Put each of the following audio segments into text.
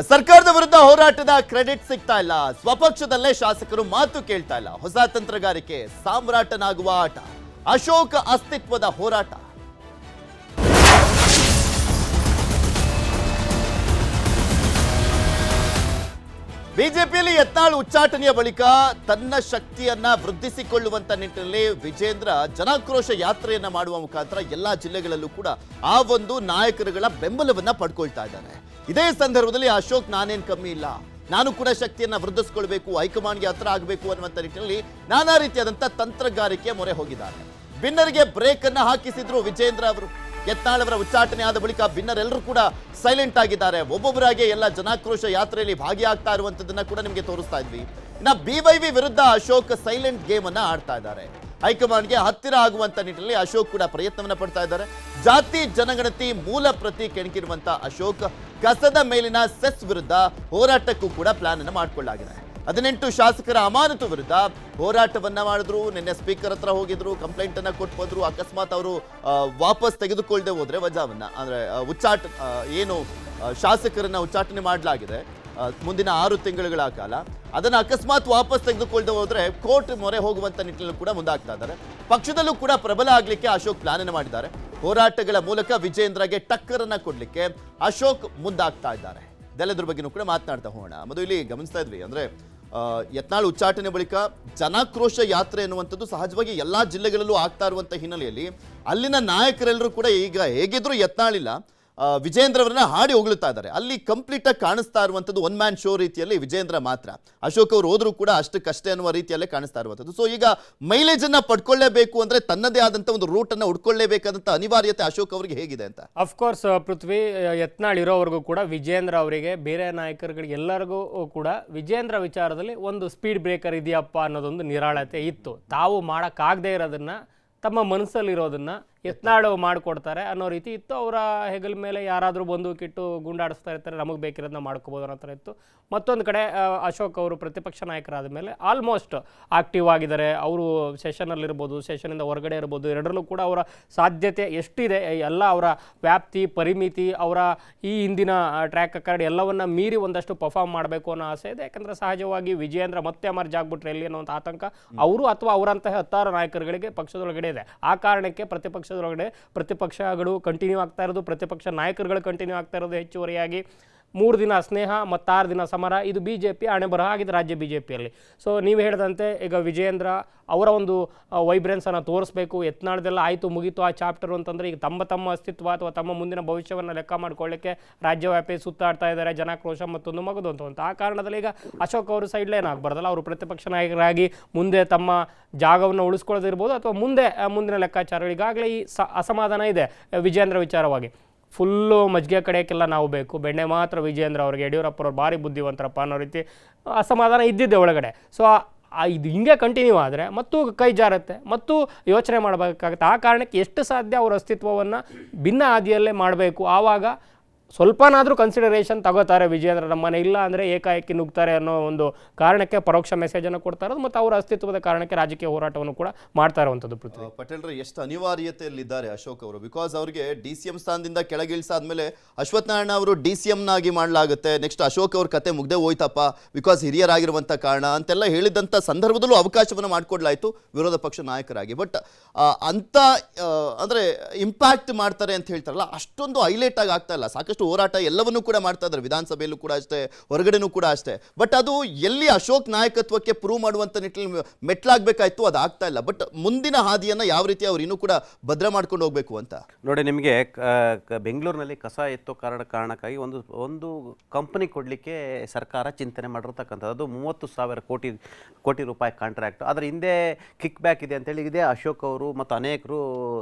ಸರ್ಕಾರದ ವಿರುದ್ಧ ಹೋರಾಟದ ಕ್ರೆಡಿಟ್ ಸಿಗ್ತಾ ಇಲ್ಲ. ಸ್ವಪಕ್ಷದಲ್ಲೇ ಶಾಸಕರು ಮಾತು ಕೇಳ್ತಾ ಇಲ್ಲ. ಹೊಸ ತಂತ್ರಗಾರಿಕೆ, ಸಾಮ್ರಾಟನಾಗುವ ಆಟ, ಅಶೋಕ ಅಸ್ತಿತ್ವದ ಹೋರಾಟ. ಬಿಜೆಪಿಯಲ್ಲಿ ಯತ್ನಾಳ್ ಉಚ್ಚಾಟನೆಯ ಬಳಿಕ ತನ್ನ ಶಕ್ತಿಯನ್ನ ವೃದ್ಧಿಸಿಕೊಳ್ಳುವಂತ ನಿಟ್ಟಿನಲ್ಲಿ ವಿಜೇಂದ್ರ ಜನಾಕ್ರೋಶ ಯಾತ್ರೆಯನ್ನ ಮಾಡುವ ಮುಖಾಂತರ ಎಲ್ಲಾ ಜಿಲ್ಲೆಗಳಲ್ಲೂ ಕೂಡ ಆ ಒಂದು ನಾಯಕರುಗಳ ಬೆಂಬಲವನ್ನ ಪಡ್ಕೊಳ್ತಾ ಇದ್ದಾರೆ. ಇದೇ ಸಂದರ್ಭದಲ್ಲಿ ಅಶೋಕ್, ನಾನೇನು ಕಮ್ಮಿ ಇಲ್ಲ. ನಾನು ಕೂಡ ಶಕ್ತಿಯನ್ನ ವೃದ್ಧಿಸ್ಕೊಳ್ಬೇಕು, ಹೈಕಮಾಂಡ್ಗೆ ಹತ್ರ ಆಗಬೇಕು ಅನ್ನುವಂಥ ನಿಟ್ಟಿನಲ್ಲಿ ನಾನಾ ರೀತಿಯಾದಂಥ ತಂತ್ರಗಾರಿಕೆ ಮೊರೆ ಹೋಗಿದ್ದಾರೆ. ಬಿನ್ನರ್ಗೆ ಬ್ರೇಕ್ ಅನ್ನ ಹಾಕಿಸಿದ್ರು ವಿಜೇಂದ್ರ ಅವರು. ಯತ್ನಾಳ್ ಅವರ ಉಚ್ಚಾಟನೆ ಆದ ಬಳಿಕ ಬಿನ್ನರೆಲ್ಲರೂ ಕೂಡ ಸೈಲೆಂಟ್ ಆಗಿದ್ದಾರೆ. ಒಬ್ಬೊಬ್ಬರಾಗಿ ಎಲ್ಲ ಜನಾಕ್ರೋಶ ಯಾತ್ರೆಯಲ್ಲಿ ಭಾಗಿಯಾಗ್ತಾ ಇರುವಂಥದ್ದನ್ನು ಕೂಡ ನಿಮಗೆ ತೋರಿಸ್ತಾ ಇದ್ವಿ. ಇನ್ನ ವಿ ವಿರುದ್ಧ ಅಶೋಕ್ ಸೈಲೆಂಟ್ ಗೇಮ್ ಅನ್ನ ಆಡ್ತಾ ಇದ್ದಾರೆ. ಹೈಕಮಾಂಡ್ಗೆ ಹತ್ತಿರ ಆಗುವಂತ ನಿಟ್ಟಿನಲ್ಲಿ ಅಶೋಕ್ ಕೂಡ ಪ್ರಯತ್ನವನ್ನ ಪಡ್ತಾ ಇದ್ದಾರೆ. ಜಾತಿ, ಜನಗಣತಿ ಮೂಲ ಪ್ರತಿ ಕೆಣಕಿರುವಂತ ಅಶೋಕ್ ಕಸದ ಮೇಲಿನ ಸೆಸ್ ವಿರುದ್ಧ ಹೋರಾಟಕ್ಕೂ ಕೂಡ ಪ್ಲಾನ್ ಅನ್ನು ಮಾಡಿಕೊಳ್ಳಲಾಗಿದೆ ಹದಿನೆಂಟು ಶಾಸಕರ ಅಮಾನತು ವಿರುದ್ಧ ಹೋರಾಟವನ್ನ ಮಾಡಿದ್ರು, ನಿನ್ನೆ ಸ್ಪೀಕರ್ ಹತ್ರ ಹೋಗಿದ್ರು ಕಂಪ್ಲೇಂಟ್ ಅನ್ನ ಕೊಟ್ಟು ಹೋದ್ರು, ಅಕಸ್ಮಾತ್ ಅವರು ವಾಪಸ್ ತೆಗೆದುಕೊಳ್ಳದೆ ಹೋದ್ರೆ ವಜಾವನ್ನ, ಅಂದ್ರೆ ಉಚ್ಚಾಟ ಏನು ಶಾಸಕರನ್ನ ಉಚ್ಚಾಟನೆ ಮಾಡಲಾಗಿದೆ. ಮುಂದಿನ ಆರು ತಿಂಗಳುಗಳ ಕಾಲ. ಅದನ್ನು ಅಕಸ್ಮಾತ್ ವಾಪಸ್ ತೆಗೆದುಕೊಳ್ಳದೆ ಹೋದರೆ ಕೋರ್ಟ್ ಮೊರೆ ಹೋಗುವಂಥ ನಿಟ್ಟಿನಲ್ಲಿ ಕೂಡ ಮುಂದಾಗ್ತಾ ಇದ್ದಾರೆ. ಪಕ್ಷದಲ್ಲೂ ಕೂಡ ಪ್ರಬಲ ಆಗಲಿಕ್ಕೆ ಅಶೋಕ್ ಪ್ಲಾನನ್ನು ಮಾಡಿದ್ದಾರೆ. ಹೋರಾಟಗಳ ಮೂಲಕ ವಿಜೇಂದ್ರಗೆ ಟಕ್ಕರನ್ನು ಕೊಡಲಿಕ್ಕೆ ಅಶೋಕ್ ಮುಂದಾಗ್ತಾ ಇದ್ದಾರೆ. ಇದೆಲ್ಲದ್ರ ಬಗ್ಗೆನೂ ಕೂಡ ಮಾತನಾಡ್ತಾ ಹೋಗೋಣ. ಮತ್ತು ಇಲ್ಲಿ ಗಮನಿಸ್ತಾ ಇದ್ವಿ ಅಂದರೆ ಯತ್ನಾಳ್ ಉಚ್ಚಾಟನೆ ಬಳಿಕ ಜನಾಕ್ರೋಶ ಯಾತ್ರೆ ಎನ್ನುವಂಥದ್ದು ಸಹಜವಾಗಿ ಎಲ್ಲಾ ಜಿಲ್ಲೆಗಳಲ್ಲೂ ಆಗ್ತಾ ಇರುವಂಥ ಹಿನ್ನೆಲೆಯಲ್ಲಿ ಅಲ್ಲಿನ ನಾಯಕರೆಲ್ಲರೂ ಕೂಡ ಈಗ ಹೇಗಿದ್ರು ಯತ್ನಾಳಿಲ್ಲ. ವಿಜೇಂದ್ರ ಅವರನ್ನ ಹಾಡಿ ಹೊಗಳುತ್ತಾ ಇದ್ದಾರೆ. ಅಲ್ಲಿ ಕಂಪ್ಲೀಟ್ ಆಗಿ ಕಾಣಿಸ್ತಾ ಇರುವಂಥದ್ದು ಒನ್ ಮ್ಯಾನ್ ಶೋ ರೀತಿಯಲ್ಲಿ ವಿಜೇಂದ್ರ ಮಾತ್ರ. ಅಶೋಕ್ ಅವರು ಹೋದರೂ ಕೂಡ ಅಷ್ಟಕ್ಕಷ್ಟೇ ಅನ್ನುವ ರೀತಿಯಲ್ಲೇ ಕಾಣಿಸ್ತಾ ಇರುವಂಥದ್ದು. ಸೊ ಈಗ ಮೈಲೇಜ್ ಅನ್ನ ಪಡ್ಕೊಳ್ಳೇಬೇಕು ಅಂದ್ರೆ ತನ್ನದೇ ಆದಂತ ಒಂದು ರೂಟ್ ಅನ್ನ ಹುಡ್ಕೊಳ್ಳೇಬೇಕಾದಂತ ಅನಿವಾರ್ಯತೆ ಅಶೋಕ್ ಅವರಿಗೆ ಹೇಗಿದೆ ಅಂತ? ಅಫ್ಕೋರ್ಸ್ ಪೃಥ್ವಿ ಯತ್ನಾಳ್ ಇರೋವರೆಗೂ ಕೂಡ ವಿಜೇಂದ್ರ ಅವರಿಗೆ, ಬೇರೆ ನಾಯಕರುಗಳಿಗೆ ಎಲ್ಲರಿಗೂ ಕೂಡ ವಿಜೇಂದ್ರ ವಿಚಾರದಲ್ಲಿ ಒಂದು ಸ್ಪೀಡ್ ಬ್ರೇಕರ್ ಇದೆಯಪ್ಪ ಅನ್ನೋದೊಂದು ನಿರಾಳತೆ ಇತ್ತು. ತಾವು ಮಾಡೋಕ್ಕಾಗದೇ ಇರೋದನ್ನ, ತಮ್ಮ ಮನಸ್ಸಲ್ಲಿರೋದನ್ನ ಯತ್ನಾಳು ಮಾಡಿಕೊಡ್ತಾರೆ ಅನ್ನೋ ರೀತಿ ಇತ್ತು. ಅವರ ಹೆಗಲ ಮೇಲೆ ಯಾರಾದರೂ ಬಂದೂಕಿಟ್ಟು ಗುಂಡಾಡಿಸ್ತಾ ಇರ್ತಾರೆ ನಮಗೆ ಬೇಕಿರೋದನ್ನ ಮಾಡ್ಕೋಬೋದು ಅನ್ನೋ ಥರ ಇತ್ತು. ಮತ್ತೊಂದು ಕಡೆ ಅಶೋಕ್ ಅವರು ಪ್ರತಿಪಕ್ಷ ನಾಯಕರಾದ ಮೇಲೆ ಆಲ್ಮೋಸ್ಟ್ ಆಕ್ಟಿವ್ ಆಗಿದ್ದಾರೆ. ಅವರು ಸೆಷನಲ್ಲಿರ್ಬೋದು ಸೆಷನಿಂದ ಹೊರಗಡೆ ಇರ್ಬೋದು ಎರಡರಲ್ಲೂ ಕೂಡ ಅವರ ಸಾಧ್ಯತೆ ಎಷ್ಟಿದೆ ಎಲ್ಲ ಅವರ ವ್ಯಾಪ್ತಿ ಪರಿಮಿತಿ ಅವರ ಈ ಹಿಂದಿನ ಟ್ರ್ಯಾಕ್ ಕಾರ್ಡ್ ಎಲ್ಲವನ್ನ ಮೀರಿ ಒಂದಷ್ಟು ಪರ್ಫಾರ್ಮ್ ಮಾಡಬೇಕು ಅನ್ನೋ ಆಸೆ ಇದೆ. ಯಾಕಂದರೆ ಸಹಜವಾಗಿ ವಿಜಯೇಂದ್ರ ಮತ್ತೆ ಮರ್ಜ್ ಆಗ್ಬಿಟ್ರೆ ಇಲ್ಲಿ ಅನ್ನೋ ಒಂದು ಆತಂಕ ಅವರು ಅಥವಾ ಅವರಂತಹ ಹತ್ತಾರು ನಾಯಕರುಗಳಿಗೆ ಪಕ್ಷದೊಳಗಡೆ ಇದೆ. ಆ ಕಾರಣಕ್ಕೆ ಪ್ರತಿಪಕ್ಷದೊಳಗಡೆ ಪ್ರತಿಪಕ್ಷಗಳು ಕಂಟಿನ್ಯೂ ಆಗ್ತಾ ಇರೋದು ಪ್ರತಿಪಕ್ಷ ನಾಯಕರುಗಳು ಕಂಟಿನ್ಯೂ ಆಗ್ತಾ ಇರೋದು ಹೆಚ್ಚುವರಿಯಾಗಿ. ಮೂರು ದಿನ ಸ್ನೇಹ ಮತ್ತು ಆರು ದಿನ ಸಮರ. ಇದು ಬಿ ಜೆ ಪಿ ಹಣೆ ಬರಹ ಆಗಿದೆ ರಾಜ್ಯ ಬಿ ಜೆ ಪಿಯಲ್ಲಿ ಸೊ ನೀವು ಹೇಳಿದಂತೆ ಈಗ ವಿಜಯೇಂದ್ರ ಅವರ ಒಂದು ವೈಬ್ರೆನ್ಸನ್ನು ತೋರಿಸ್ಬೇಕು. ಎತ್ನಾಡ್ದೆಲ್ಲ ಆಯಿತು, ಮುಗೀತು ಆ ಚಾಪ್ಟರ್ ಅಂತಂದರೆ ಈಗ ತಮ್ಮ ತಮ್ಮ ಅಸ್ತಿತ್ವ ಅಥವಾ ತಮ್ಮ ಮುಂದಿನ ಭವಿಷ್ಯವನ್ನು ಲೆಕ್ಕ ಮಾಡ್ಕೊಳ್ಳಿಕ್ಕೆ ರಾಜ್ಯವ್ಯಾಪಿ ಸುತ್ತಾಡ್ತಾ ಇದ್ದಾರೆ. ಜನಾಕ್ರೋಶ ಮತ್ತೊಂದು ಮಗದು ಅಂತ. ಆ ಕಾರಣದಲ್ಲಿ ಈಗ ಅಶೋಕ್ ಅವರು ಸೈಡ್ ಲೈನ್ ಆಗಬಾರ್ದಲ್ಲ. ಅವರು ಪ್ರತಿಪಕ್ಷ ನಾಯಕರಾಗಿ ಮುಂದೆ ತಮ್ಮ ಜಾಗವನ್ನು ಉಳಿಸ್ಕೊಳ್ಳೋದಿರ್ಬೋದು ಅಥವಾ ಮುಂದೆ ಮುಂದಿನ ಲೆಕ್ಕಾಚಾರಗಳು ಈಗಾಗಲೇ ಈ ಅಸಮಾಧಾನ ಇದೆ, ವಿಜಯೇಂದ್ರ ವಿಚಾರವಾಗಿ. ಫುಲ್ಲು ಮಜ್ಜಿಗೆ ಕಡೆಯಕ್ಕೆಲ್ಲ ನಾವು ಬೇಕು. ಬೆಣ್ಣೆ ಮಾತ್ರ ವಿಜೇಂದ್ರ ಅವ್ರಿಗೆ ಯಡಿಯೂರಪ್ಪರವ್ರು ಭಾರಿ ಬುದ್ಧಿವಂತರಪ್ಪ ಅನ್ನೋ ರೀತಿ ಅಸಮಾಧಾನ ಇದ್ದಿದ್ದೆ ಒಳಗಡೆ. ಸೊ ಇದು ಹಿಂಗೆ ಕಂಟಿನ್ಯೂ ಆದರೆ ಮತ್ತು ಕೈ ಜಾರತ್ತೆ. ಮತ್ತು ಯೋಚನೆ ಮಾಡಬೇಕಾಗುತ್ತೆ. ಆ ಕಾರಣಕ್ಕೆ ಎಷ್ಟು ಸಾಧ್ಯ ಅವರ ಅಸ್ತಿತ್ವವನ್ನು ಭಿನ್ನ ಹಾದಿಯಲ್ಲೇ ಮಾಡಬೇಕು. ಆವಾಗ ಸ್ವಲ್ಪನಾದರೂ ಕನ್ಸಿಡರೇಷನ್ ತಗೋತಾರೆ ವಿಜೇಂದ್ರ ನಮ್ಮನೆ. ಇಲ್ಲ ಅಂದರೆ ಏಕಾಏಕಿ ನುಗ್ತಾರೆ ಅನ್ನೋ ಒಂದು ಕಾರಣಕ್ಕೆ ಪರೋಕ್ಷ ಮೆಸೇಜನ್ನು ಕೊಡ್ತಾ ಇರೋದು ಮತ್ತು ಅವರ ಅಸ್ತಿತ್ವದ ಕಾರಣಕ್ಕೆ ರಾಜಕೀಯ ಹೋರಾಟವನ್ನು ಕೂಡ ಮಾಡ್ತಾ ಇರುವಂಥದ್ದು ಪೃಥ್ವಿ. ಪಟೇಲ್ರ, ಎಷ್ಟು ಅನಿವಾರ್ಯತೆಯಲ್ಲಿದ್ದಾರೆ ಅಶೋಕ್ ಅವರು? ಬಿಕಾಸ್ ಅವರಿಗೆ ಡಿ ಸಿ ಎಂ ಸ್ಥಾನದಿಂದ ಕೆಳಗಿಳಿಸಾದ್ಮೇಲೆ ಅಶ್ವತ್ಥನಾರಾಯಣ ಅವರು ಡಿ ಸಿ ಎಂನಾಗಿ ಮಾಡಲಾಗುತ್ತೆ. ನೆಕ್ಸ್ಟ್ ಅಶೋಕ್ ಅವ್ರ ಕತೆ ಮುಗ್ದೆ ಹೋಯ್ತಪ್ಪ. ಬಿಕಾಸ್ ಹಿರಿಯರಾಗಿರುವಂಥ ಕಾರಣ ಅಂತೆಲ್ಲ ಹೇಳಿದಂಥ ಸಂದರ್ಭದಲ್ಲೂ ಅವಕಾಶವನ್ನು ಮಾಡಿಕೊಡ್ಲಾಯಿತು ವಿರೋಧ ಪಕ್ಷ ನಾಯಕರಾಗಿ. ಬಟ್ ಅಂಥ ಅಂದ್ರೆ ಇಂಪ್ಯಾಕ್ಟ್ ಮಾಡ್ತಾರೆ ಅಂತ ಹೇಳ್ತಾರಲ್ಲ, ಅಷ್ಟೊಂದು ಹೈಲೈಟ್ ಆಗಿ ಆಗ್ತಾ ಇಲ್ಲ. ಸಾಕಷ್ಟು ಹೋರಾಟ ಎಲ್ಲವನ್ನೂ ಕೂಡ ಮಾಡ್ತಾ ಇದ್ದಾರೆ. ವಿಧಾನಸಭೆಯಲ್ಲೂ ಕೂಡ ಅಷ್ಟೇ, ಹೊರಗಡೆನೂ ಕೂಡ ಅಷ್ಟೇ. ಬಟ್ ಅದು ಎಲ್ಲಿ ಅಶೋಕ್ ನಾಯಕತ್ವಕ್ಕೆ ಪ್ರೂವ್ ಮಾಡುವಂಥ ನಿಟ್ಟಿನಲ್ಲಿ ಮೆಟ್ಲಾಗಬೇಕಾಯ್ತು, ಅದು ಆಗ್ತಾ ಇಲ್ಲ. ಬಟ್ ಮುಂದಿನ ಹಾದಿಯನ್ನ ಯಾವ ರೀತಿ ಅವರು ಇನ್ನೂ ಕೂಡ ಭದ್ರ ಮಾಡ್ಕೊಂಡು ಹೋಗಬೇಕು ಅಂತ? ನೋಡಿ, ನಿಮಗೆ ಬೆಂಗಳೂರಿನಲ್ಲಿ ಕಸ ಎತ್ತೋ ಕಾರಣ, ಕಾರಣಕ್ಕಾಗಿ ಒಂದು ಒಂದು ಕಂಪನಿ ಕೊಡಲಿಕ್ಕೆ ಸರ್ಕಾರ ಚಿಂತನೆ ಮಾಡಿರ್ತಕ್ಕಂಥದ್ದು. ಅದು ಮೂವತ್ತು ಸಾವಿರ ಕೋಟಿ ಕೋಟಿ ರೂಪಾಯಿ ಕಾಂಟ್ರಾಕ್ಟ್ ಅದರ ಹಿಂದೆ ಕಿಕ್ ಬ್ಯಾಕ್ ಇದೆ ಅಂತೇಳಿ, ಇದೇ ಅಶೋಕ್ ಅವರು ಮತ್ತು ಅನೇಕರು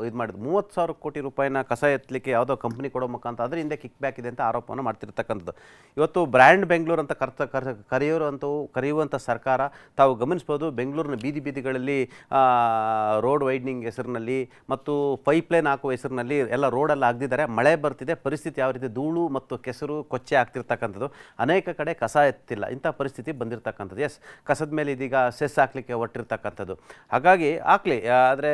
ಇದು ಮಾಡಿದ್ರು. ಮೂವತ್ತು ಸಾವಿರ ಕೋಟಿ ರೂಪಾಯಿನ ಕಸ ಎತ್ತಲಿಕ್ಕೆ ಯಾವುದೋ ಕಂಪನಿ ಕೊಡೋ ಮುಖಾಂತರ ಅದರ ಹಿಂದೆ ಕಿಕ್ ಬ್ಯಾಕ್ ಇದೆ ಅಂತ ಆರೋಪವನ್ನು ಮಾಡ್ತಿರ್ತಕ್ಕಂಥದ್ದು. ಇವತ್ತು ಬ್ರ್ಯಾಂಡ್ ಬೆಂಗಳೂರು ಅಂತ ಕರ್ತ, ಕರ್ ಕರೆಯೋರು ಅಂತವು ಕರೆಯುವಂಥ ಸರ್ಕಾರ ತಾವು ಗಮನಿಸ್ಬೋದು ಬೆಂಗಳೂರಿನ ಬೀದಿ ಬೀದಿಗಳಲ್ಲಿ ರೋಡ್ ವೈಡ್ನಿಂಗ್ ಹೆಸರಿನಲ್ಲಿ ಮತ್ತು ಪೈಪ್ಲೈನ್ ಹಾಕುವ ಹೆಸರಿನಲ್ಲಿ ಎಲ್ಲ ರೋಡೆಲ್ಲ ಆಗದಿದ್ದಾರೆ. ಮಳೆ ಬರ್ತಿದೆ, ಪರಿಸ್ಥಿತಿ ಯಾವ ರೀತಿ ಧೂಳು ಮತ್ತು ಕೆಸರು, ಕೊಚ್ಚೆ ಆಗ್ತಿರ್ತಕ್ಕಂಥದ್ದು. ಅನೇಕ ಕಡೆ ಕಸ ಎತ್ತಿಲ್ಲ. ಇಂಥ ಪರಿಸ್ಥಿತಿ ಬಂದಿರತಕ್ಕಂಥದ್ದು. ಎಸ್ ಕಸದ ಮೇಲೆ ಇದೀಗ ಸೆಸ್ ಹಾಕ್ಲಿಕ್ಕೆ ಹೊಟ್ಟಿರ್ತಕ್ಕಂಥದ್ದು ಹಾಗಾಗಿ ಹಾಕ್ಲಿ, ಆದರೆ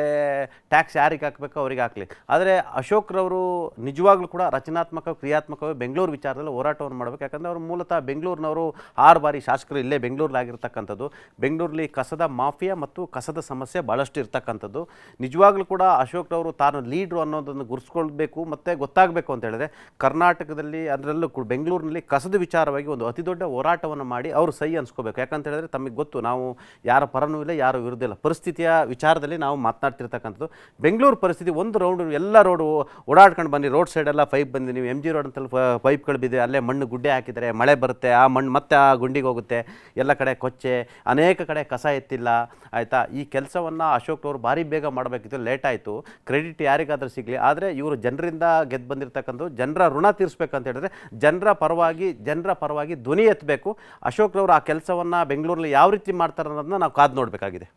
ಟ್ಯಾಕ್ಸ್ ಯಾರಿಗೆ ಹಾಕಬೇಕು? ಅವ್ರಿಗೆ ಹಾಕ್ಲಿ. ಆದರೆ ಅಶೋಕ್ರವರು ನಿಜವಾಗ್ಲೂ ಕೂಡ ರಚನಾತ್ಮಕ ಕ್ರಿಯಾ ಕ್ರಿಯಾತ್ಮಕವಾಗಿ ಬೆಂಗಳೂರು ವಿಚಾರದಲ್ಲಿ ಹೋರಾಟವನ್ನು ಮಾಡಬೇಕು. ಯಾಕಂದರೆ ಅವರು ಮೂಲತಃ ಬೆಂಗಳೂರಿನವರು ಆರು ಬಾರಿ ಶಾಸಕರು ಇಲ್ಲೇ ಬೆಂಗಳೂರಲ್ಲಾಗಿರ್ತಕ್ಕಂಥದ್ದು. ಬೆಂಗಳೂರಲ್ಲಿ ಕಸದ ಮಾಫಿಯಾ ಮತ್ತು ಕಸದ ಸಮಸ್ಯೆ ಭಾಳಷ್ಟು ಇರ್ತಕ್ಕಂಥದ್ದು. ನಿಜವಾಗ್ಲೂ ಕೂಡ ಅಶೋಕ್ರವರು ತಾನು ಲೀಡ್ರು ಅನ್ನೋದನ್ನು ಗುರುಸ್ಕೊಳ್ಬೇಕು ಮತ್ತು ಗೊತ್ತಾಗಬೇಕು ಅಂತ ಹೇಳಿದ್ರೆ, ಕರ್ನಾಟಕದಲ್ಲಿ ಅದರಲ್ಲೂ ಕೂಡ ಬೆಂಗಳೂರಿನಲ್ಲಿ ಕಸದ ವಿಚಾರವಾಗಿ ಒಂದು ಅತಿ ದೊಡ್ಡ ಹೋರಾಟವನ್ನು ಮಾಡಿ ಅವರು ಸಹಿ ಅನ್ಸ್ಕೋಬೇಕು. ಯಾಕಂತ ಹೇಳಿದ್ರೆ ತಮಗೆ ಗೊತ್ತು, ನಾವು ಯಾರ ಪರನೂ ಇಲ್ಲ, ಯಾರು ವಿರುದ್ಧ ಇಲ್ಲ. ಪರಿಸ್ಥಿತಿಯ ವಿಚಾರದಲ್ಲಿ ನಾವು ಮಾತನಾಡ್ತಿರ್ತಕ್ಕಂಥದ್ದು. ಬೆಂಗಳೂರು ಪರಿಸ್ಥಿತಿ ಒಂದು ರೌಂಡ್, ಎಲ್ಲ ರೋಡು ಓಡಾಡ್ಕೊಂಡು ಬನ್ನಿ, ರೋಡ್ ಸೈಡೆಲ್ಲ ಪೈಪ್ ಬಂದು ನೀವು ಎಂ ಜಿ ರೋಡ್ ಅಂತಲ್ಲಿ ಪೈಪ್ಗಳು ಬಿದ್ದಿವೆ ಅಲ್ಲೇ ಮಣ್ಣು ಗುಡ್ಡೆ ಹಾಕಿದರೆ ಮಳೆ ಬರುತ್ತೆ. ಆ ಮಣ್ಣು ಮತ್ತೆ ಆ ಗುಂಡಿಗೆ ಹೋಗುತ್ತೆ. ಎಲ್ಲ ಕಡೆ ಕೊಚ್ಚೆ. ಅನೇಕ ಕಡೆ ಕಸ ಎತ್ತಿಲ್ಲ. ಆಯಿತಾ? ಈ ಕೆಲಸವನ್ನು ಅಶೋಕ್ರವರು ಭಾರಿ ಬೇಗ ಮಾಡಬೇಕಿತ್ತು. ಲೇಟ್ ಆಯಿತು. ಕ್ರೆಡಿಟ್ ಯಾರಿಗಾದರೂ ಸಿಗಲಿ. ಆದರೆ ಇವರು ಜನರಿಂದ ಗೆದ್ದು ಬಂದಿರತಕ್ಕಂಥ ಜನರ ಋಣ ತೀರಿಸ್ಬೇಕಂತ ಹೇಳಿದ್ರೆ ಜನರ ಪರವಾಗಿ ಜನರ ಪರವಾಗಿ ಧ್ವನಿ ಎತ್ತಬೇಕು. ಅಶೋಕ್ರವರು ಆ ಕೆಲಸವನ್ನು ಬೆಂಗಳೂರಲ್ಲಿ ಯಾವ ರೀತಿ ಮಾಡ್ತಾರೆ ಅನ್ನೋದನ್ನ ನಾವು ಕಾದು ನೋಡಬೇಕಾಗಿದೆ.